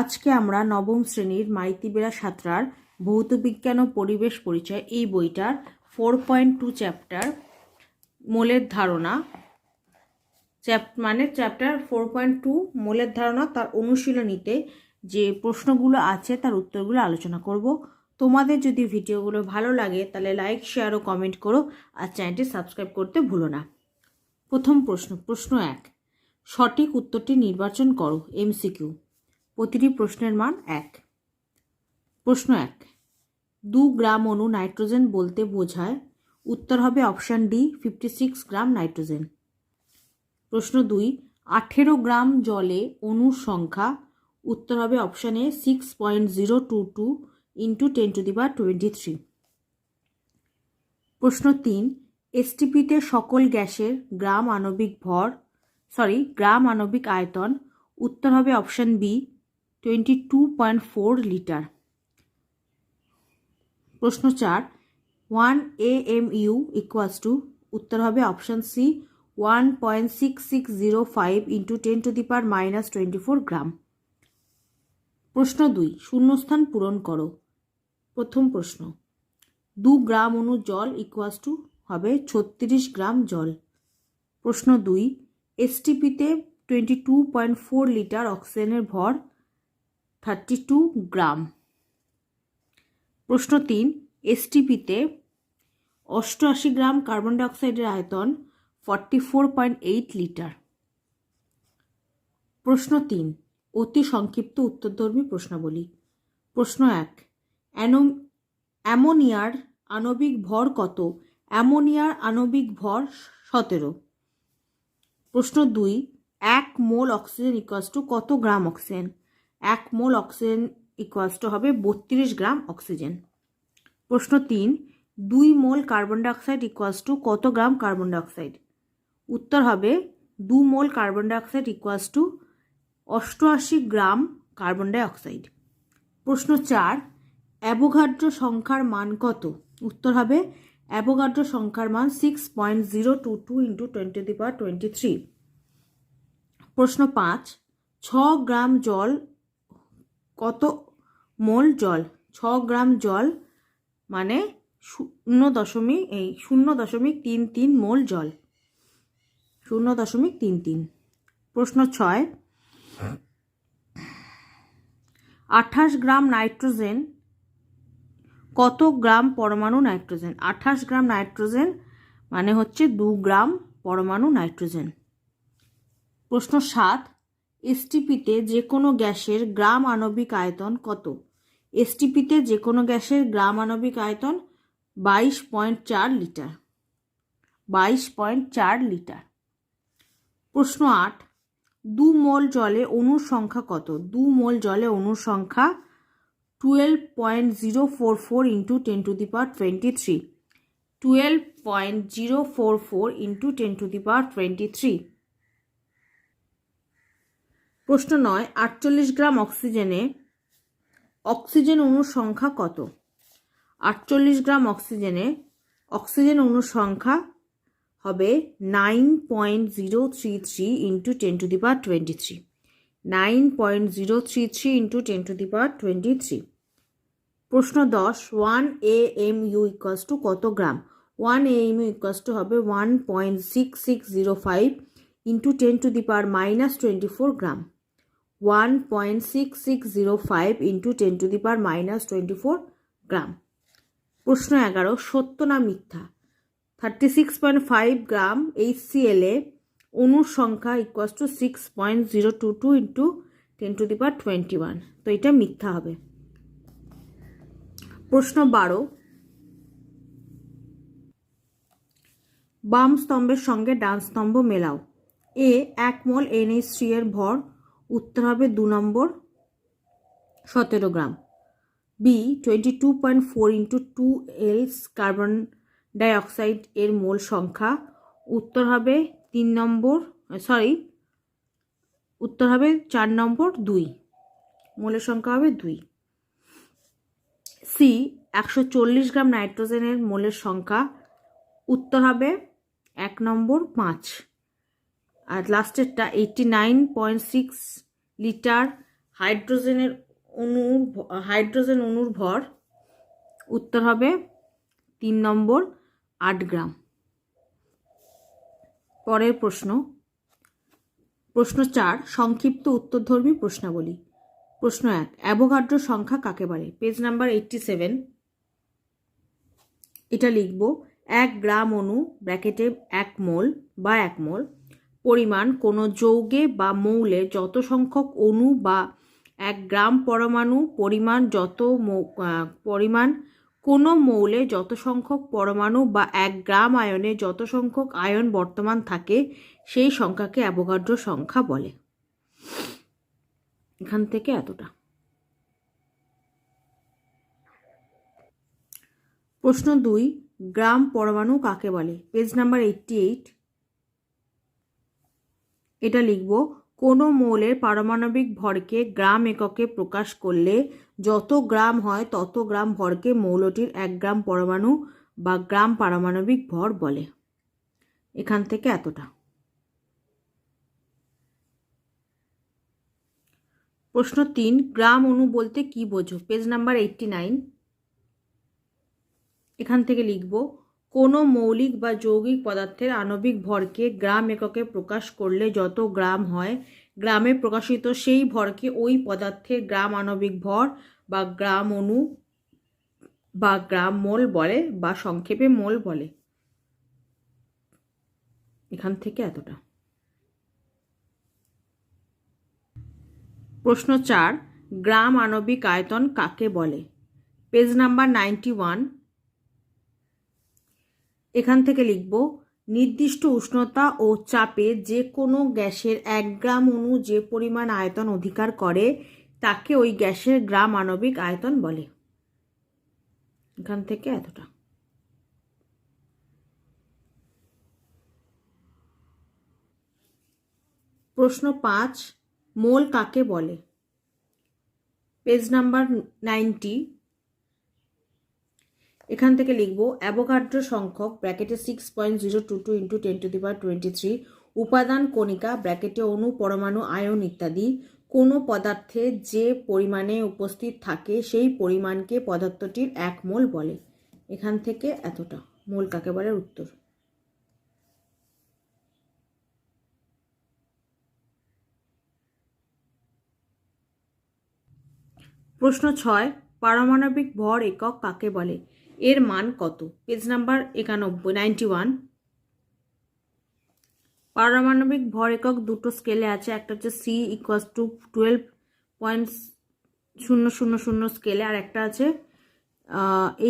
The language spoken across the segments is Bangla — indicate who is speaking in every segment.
Speaker 1: আজকে আমরা নবম শ্রেণির মাইতিবেড়া সাঁতরার ভৌত বিজ্ঞান ও পরিবেশ পরিচয় এই বইটার ফোর পয়েন্ট টু চ্যাপ্টার মোলের ধারণা। চ্যাপ মানে চ্যাপ্টার ফোর পয়েন্ট টু মোলের ধারণা, তার অনুশীলনীতে যে প্রশ্নগুলো আছে, তার উত্তরগুলো আলোচনা করব। তোমাদের যদি ভিডিওগুলো ভালো লাগে, তাহলে লাইক শেয়ার ও কমেন্ট করো আর চ্যানেলটি সাবস্ক্রাইব করতে ভুলো না। প্রথম প্রশ্ন প্রশ্ন এক, সঠিক উত্তরটি নির্বাচন করো এমসিকিউ প্রতিটি প্রশ্নের মান এক। প্রশ্ন এক, দু গ্রাম অণু নাইট্রোজেন বলতে বোঝায়, উত্তর হবে option D fifty six gram nitrogen. প্রশ্ন দুই, আঠেরো গ্রাম জলে অণুর সংখ্যা, উত্তর হবে option A six point zero two two into ten to the power twenty three প্রশ্ন তিন এসটিপিতে সকল গ্যাসের গ্রাম আণবিক ভর সরি গ্রাম আণবিক আয়তন, উত্তর হবে option B twenty two point four litre. প্রশ্ন চার, one A M U equals to উত্তর হবে option C one point six six zero five into ten to the per minus twenty four gram প্রশ্ন দুই, শূন্যস্থান পূরণ করো। প্রথম প্রশ্ন, দু গ্রাম অণু জল ইকুয়ালস টু হবে ছত্রিশ গ্রাম জল। প্রশ্ন দুই এসটিপিতে twenty two point four litre অক্সিজেনের ভর থার্টি টু গ্রাম প্রশ্ন তিন এসটিপিতে অষ্টআশি গ্রাম কার্বন ডাইঅক্সাইডের আয়তন forty four point eight litre. প্রশ্ন তিন, অতি সংক্ষিপ্ত উত্তরধর্মী প্রশ্নাবলী। প্রশ্ন এক অ্যামোনিয়ার আণবিক ভর কত? অ্যামোনিয়ার আণবিক ভর সতেরো। প্রশ্ন দুই, এক মোল অক্সিজেন ইকুয়ালস টু কত গ্রাম অক্সিজেন? এক মোল অক্সিজেন ইকুয়ালস টু হবে বত্রিশ গ্রাম অক্সিজেন। প্রশ্ন তিন, দুই mole carbon dioxide equals to কত গ্রাম কার্বন ডাইঅক্সাইড? উত্তর হবে, দু mole carbon dioxide equals to অষ্টআশি গ্রাম কার্বন ডাইঅক্সাইড। প্রশ্ন চার অ্যাভোগাড্র সংখ্যার মান কত? উত্তর হবে অ্যাভোগাড্র সংখ্যার মান six point zero two two into twenty the power twenty three প্রশ্ন পাঁচ, ছ গ্রাম জল কত মোল জল? ছ গ্রাম জল মানে শূন্য দশমিক, এই শূন্য দশমিক তিন তিন মোল জল। শূন্য দশমিক তিন তিন। প্রশ্ন ছয়। আঠাশ গ্রাম নাইট্রোজেন, কত গ্রাম পরমাণু নাইট্রোজেন? আঠাশ গ্রাম নাইট্রোজেন মানে হচ্ছে দু গ্রাম পরমাণু নাইট্রোজেন। প্রশ্ন সাত। এসটিপিতে যে কোনো গ্যাসের গ্রাম আণবিক আয়তন কত? এসটিপিতে যে কোনো গ্যাসের গ্রাম আণবিক আয়তন বাইশ পয়েন্ট চার লিটার। বাইশ পয়েন্ট চার লিটার। প্রশ্ন আট দু মোল জলে অণুর সংখ্যা কত? দু মোল জলে অণুর সংখ্যা twelve point zero four four into ten to the power twenty three twelve point zero four four into ten to the power twenty three প্রশ্ন নয়, আটচল্লিশ গ্রাম অক্সিজেনে অক্সিজেন অণুর সংখ্যা কত? আটচল্লিশ গ্রাম অক্সিজেনে অক্সিজেন অণুর সংখ্যা হবে nine point zero three three into ten to the power twenty three. Nine point zero three three into ten to the power twenty three. প্রশ্ন দশ, one A M U equals to কত gram? One A M U equals to হবে one point six six zero five into ten to the power minus twenty four gram. One point six six zero five into ten to the power minus twenty four gram প্রশ্ন এগারো, সত্য না মিথ্যা? Thirty six point five gram H C L অণুর সংখ্যা equals to six point zero two two into ten to the power twenty one তো এটা মিথ্যা হবে। প্রশ্ন বারো, বাম স্তম্ভের সঙ্গে ডান স্তম্ভ মেলাও। এ এক মোল এনএইচ থ্রি এর ভর উত্তর হবে দু নম্বর সতেরো gram. B twenty two point four into two else carbon dioxide এর মোল সংখ্যা। উত্তর হবে তিন নম্বর সরি উত্তর হবে চার নম্বর দুই। মোলের সংখ্যা হবে দুই। সি একশো চল্লিশ গ্রাম নাইট্রোজেনের মোলের সংখ্যা। উত্তর হবে এক নম্বর পাঁচ। আর লাস্টেরটা eighty nine point six litre হাইড্রোজেনের অণুর হাইড্রোজেন অণুর ভর, উত্তর হবে তিন নম্বর আট গ্রাম। পরের প্রশ্ন। প্রশ্ন চার, সংক্ষিপ্ত উত্তরধর্মী প্রশ্নাবলী। প্রশ্ন এক অ্যাভোগাড্র সংখ্যা কাকে বলে? পেজ নাম্বার এইটটি সেভেন এটা লিখব, এক গ্রাম অণু ব্র্যাকেটে এক মোল বা এক মোল। পরিমাণ কোনো যৌগে বা মৌলে যত সংখ্যক অণু বা এক গ্রাম পরমাণু পরিমাণ যত পরিমাণ কোনো মৌলে যত সংখ্যক পরমাণু বা এক গ্রাম আয়নে যত সংখ্যক আয়ন বর্তমান থাকে, সেই সংখ্যাকে অ্যাভোগাড্রো সংখ্যা বলে। এখান থেকে এতটা। প্রশ্ন দুই, গ্রাম পরমাণু কাকে বলে? পেজ নাম্বার এইটটি এইট এটা লিখব, কোনো মৌলের পারমাণবিক ভরকে গ্রাম এককে প্রকাশ করলে যত গ্রাম হয় তত গ্রাম ভরকে মৌলটির এক গ্রাম পরমাণু বা গ্রাম পারমাণবিক ভর বলে। এখান থেকে এতটা। প্রশ্ন তিন, গ্রাম অণু বলতে কি বোঝো? পেজ নাম্বার এইটটি নাইন এখান থেকে লিখব কোনো মৌলিক বা যৌগিক পদার্থের আণবিক ভরকে গ্রাম এককে প্রকাশ করলে যত গ্রাম হয়, গ্রামে প্রকাশিত সেই ভরকে ওই পদার্থের গ্রাম আণবিক ভর বা গ্রাম অণু বা গ্রাম মোল বলে বা সংক্ষেপে মোল বলে। এখান থেকে এতটা। প্রশ্ন চার, গ্রাম আণবিক আয়তন কাকে বলে? পেজ নাম্বার নাইনটি ওয়ান এখান থেকে লিখব, নির্দিষ্ট উষ্ণতা ও চাপে যে কোনো গ্যাসের এক গ্রাম অণু যে পরিমাণ আয়তন অধিকার করে, তাকে ওই গ্যাসের গ্রাম আণবিক আয়তন বলে। এখান থেকে এতটা। প্রশ্ন পাঁচ, মোল কাকে বলে? পেজ নাম্বার নাইনটি এখান থেকে লিখব অ্যাভোগাড্রো সংখ্যক, ব্র্যাকেটে six point zero two two into ten to the power twenty three উপাদান কণিকা, ব্র্যাকেটে অণু, পরমাণু, আয়ন ইত্যাদি। কোনো পদার্থে যে পরিমাণে উপস্থিত থাকে, সেই পরিমাণকে পদার্থটির এক মোল বলে। এখান থেকে এতটা। মোল কাকে বলে? উত্তর। প্রশ্ন ছয়, পারমাণবিক ভর একক কাকে বলে? এর মান কত? পেজ নাম্বার একানব্বই নাইনটি ওয়ান পারমাণবিক ভর একক দুটো স্কেলে আছে, একটা হচ্ছে C equals to twelve point শূন্য শূন্য শূন্য স্কেলে আর একটা আছে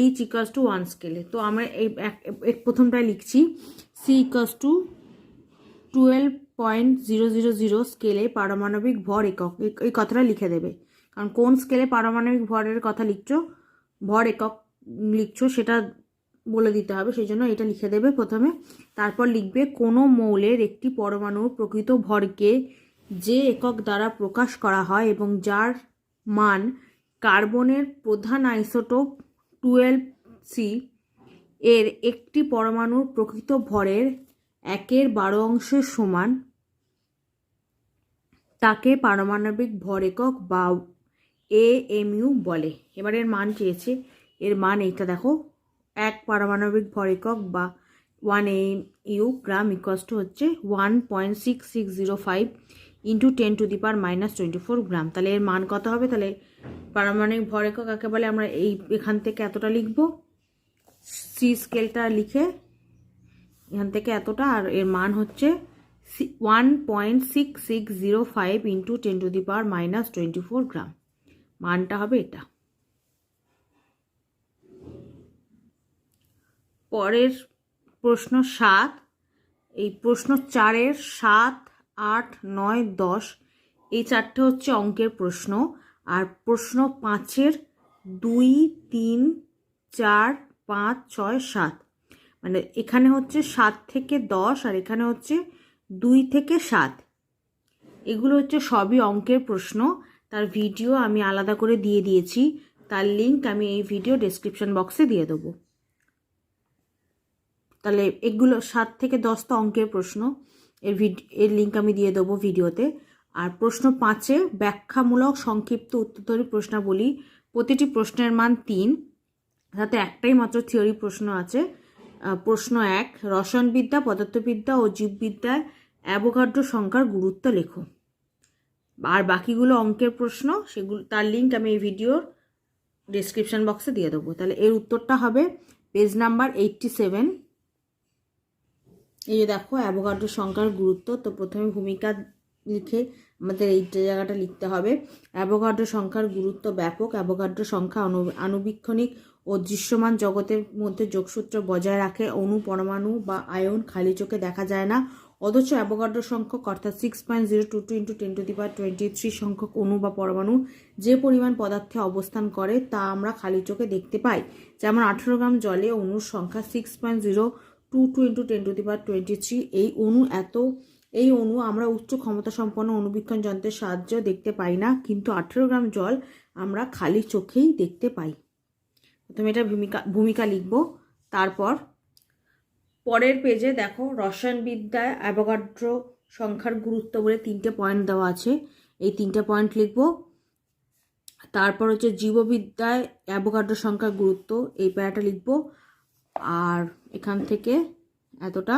Speaker 1: এইচ ইকুয়াস টু ওয়ান স্কেলে তো আমরা এই এক- প্রথমটায় লিখছি C equals to twelve point zero zero zero স্কেলে পারমাণবিক ভর একক। এই কথাটা লিখে দেবে। কারণ কোন স্কেলে পারমাণবিক ভরের কথা লিখছো? ভর একক। লিখছো সেটা বলে দিতে হবে সেই জন্য এটা লিখে দেবে প্রথমে। তারপর লিখবে, কোনো মৌলের একটি পরমাণুর প্রকৃত ভরকে যে একক দ্বারা প্রকাশ করা হয় এবং যার মান কার্বনের প্রধান আইসোটোপ টুয়েলভ সি এর একটি পরমাণুর প্রকৃত ভরের একের বারো অংশের সমান, তাকে পারমাণবিক ভর একক বা এ এম ইউ বলে। এবার এর মান চেয়েছে এর মান এইটা দেখো, এক পারমাণবিক ভর একক বা one M U gram equals to হচ্ছে one point six six zero five into ten to the per minus twenty four gram তাহলে এর মান কত হবে? তাহলে পারমাণবিক ভর একক কাকে বলে? আমরা এই, এখান থেকে এতটা লিখব। সি স্কেলটা লিখে এখান থেকে এতটা, আর এর মান হচ্ছে one point six six zero five into ten to the power minus twenty four gram মানটা হবে এটা। পরের প্রশ্ন সাত। এই প্রশ্ন চারের সাত, আট, নয়, দশ, এই চারটে হচ্ছে অঙ্কের প্রশ্ন। আর প্রশ্ন পাঁচের দুই, তিন, চার, পাঁচ, ছয়, সাত। মানে এখানে হচ্ছে সাত থেকে দশ আর এখানে হচ্ছে দুই থেকে সাত। এগুলো হচ্ছে সবই অঙ্কের প্রশ্ন। তার ভিডিও আমি আলাদা করে দিয়ে দিয়েছি। তার লিঙ্ক আমি এই ভিডিও ডেসক্রিপশন বক্সে দিয়ে দেবো। তাহলে এগুলো সাত থেকে দশটা অঙ্কের প্রশ্ন। এর এর লিঙ্ক আমি দিয়ে দেবো ভিডিওতে। আর প্রশ্ন পাঁচে, ব্যাখ্যামূলক সংক্ষিপ্ত উত্তরধর্মী প্রশ্নাবলী। প্রতিটি প্রশ্নের মান তিন। তাতে একটাই মাত্র থিওরি প্রশ্ন আছে। প্রশ্ন এক, রসায়নবিদ্যা, পদার্থবিদ্যা ও জীববিদ্যায় অ্যাভোগাড্রো সংখ্যার গুরুত্ব লেখো। আর বাকিগুলো অঙ্কের প্রশ্ন, সেগুলো, তার লিঙ্ক আমি এই ভিডিওর ডিসক্রিপশন বক্সে দিয়ে দেবো। তাহলে এর উত্তরটা হবে পেজ নাম্বার এইটটি সেভেন এই যে দেখো অ্যাভোগাড্রো সংখ্যার গুরুত্ব, তো প্রথমে ভূমিকা লিখে আমাদের এই জায়গাটা লিখতে হবে। অ্যাভোগাড্রো সংখ্যার গুরুত্ব ব্যাপক। অ্যাভোগাড্রো সংখ্যা আণু- আণুবীক্ষণিক ও দৃশ্যমান জগতের মধ্যে যোগসূত্র বজায় রাখে। অণু, পরমাণু বা আয়ন খালি চোখে দেখা যায় না। অথচ অ্যাভোগাড্রো সংখ্যক, অর্থাৎ six point zero two two into ten to the power twenty three সংখ্যক অণু বা পরমাণু যে পরিমাণ পদার্থে অবস্থান করে, তা আমরা খালি চোখে দেখতে পাই। যেমন আঠেরো গ্রাম জলে অণুর সংখ্যা six point zero two two into ten to the power twenty three, এই অণু এত, এই অণু আমরা উচ্চ ক্ষমতা সম্পন্ন অণুবীক্ষণ যন্ত্রের সাহায্য দেখতে পাই না, কিন্তু আঠেরো গ্রাম জল আমরা খালি চোখেই দেখতে পাই। প্রথমে এটা ভূমিকা ভূমিকা লিখব। তারপর, পরের পেজে দেখো রসায়নবিদ্যায় অ্যাভোগাড্রো সংখ্যার গুরুত্ব বলে তিনটে পয়েন্ট দেওয়া আছে। এই তিনটে পয়েন্ট লিখব। তারপর হচ্ছে জীববিদ্যায় অ্যাভোগাড্রো সংখ্যার গুরুত্ব, এই প্যারাটা লিখব। আর এখান থেকে এতটা।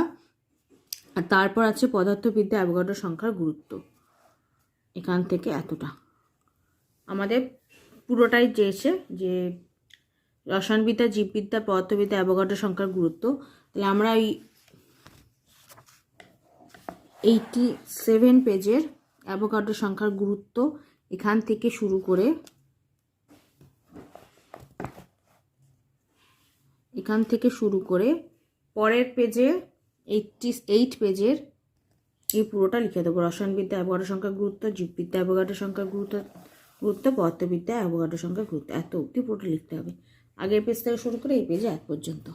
Speaker 1: আর তারপর আছে পদার্থবিদ্যা অ্যাভোগাড্রো সংখ্যার গুরুত্ব। এখান থেকে এতটা। আমাদের পুরোটাই চেয়েছে যে রসায়নবিদ্যা, জীববিদ্যা, পদার্থবিদ্যা অ্যাভোগাড্রো সংখ্যার গুরুত্ব। তাহলে আমরা ওই এইটি সেভেন পেজের অ্যাভোগাড্রো সংখ্যার গুরুত্ব এখান থেকে শুরু করে এখান থেকে শুরু করে পরের পেজে এইটটি এইট পেজের এই পুরোটা লিখে দেবো। রসায়নবিদ্যা অ্যাভোগাড্রো সংখ্যা গুরুত্ব, জীববিদ্যা অ্যাভোগাড্রো সংখ্যা গুরুত্ব গুরুত্ব, পদার্থবিদ্যা অ্যাভোগাড্রো সংখ্যা গুরুত্ব। এত অব্দি পুরোটা লিখতে হবে। আগের পেজ থেকে শুরু করে এই পেজে এক পর্যন্ত।